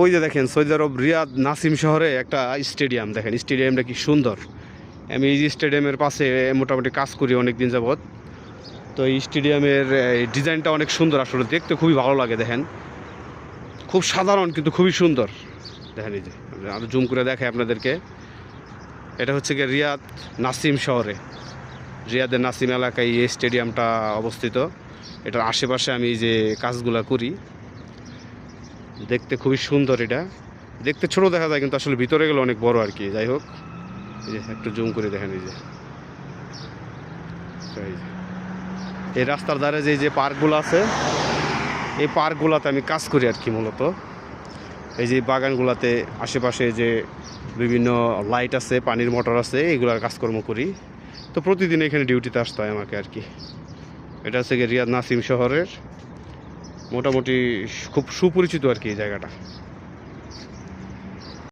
ওই যে দেখেন সৌদি আরব, রিয়াদ নাসিম শহরে একটা স্টেডিয়াম। দেখেন, স্টেডিয়ামটা কি সুন্দর। আমি এই স্টেডিয়ামের পাশে মোটামুটি কাজ করি অনেক দিন যাবৎ। তো এই স্টেডিয়ামের ডিজাইনটা অনেক সুন্দর আসলে, দেখতে খুবই ভালো লাগে, দেখেন। খুব সাধারণ, কিন্তু খুবই সুন্দর। দেখেন এই যে আরও জুম করে দেখাই আপনাদেরকে। এটা হচ্ছে গিয়ে রিয়াদ নাসিম শহরে। রিয়াদের নাসিম এলাকায় এই স্টেডিয়ামটা অবস্থিত। এটার আশেপাশে আমি যে কাজগুলা করি। দেখতে খুবই সুন্দর এটা। দেখতে ছোট দেখা যায়, কিন্তু আসলে ভিতরে গেলে অনেক বড় আর কি। যাই হোক, এই যে একটু জুম করে দেখেন এই যে। এই রাস্তার ধারে যে যে পার্কগুলো আছে, এই পার্কগুলোতে আমি কাজ করি আর কি মূলত। এই যে বাগানগুলোতে আশেপাশে যে বিভিন্ন লাইট আছে, পানির মোটর আছে এগুলার কাজকর্ম করি। তো প্রতিদিন এখানে ডিউটিতে আসতে হয় আমাকে আর কি। এটা হচ্ছে রিয়াদ নাসিম শহরের মোটামুটি খুব সুপরিচিত আর কি এই জায়গাটা।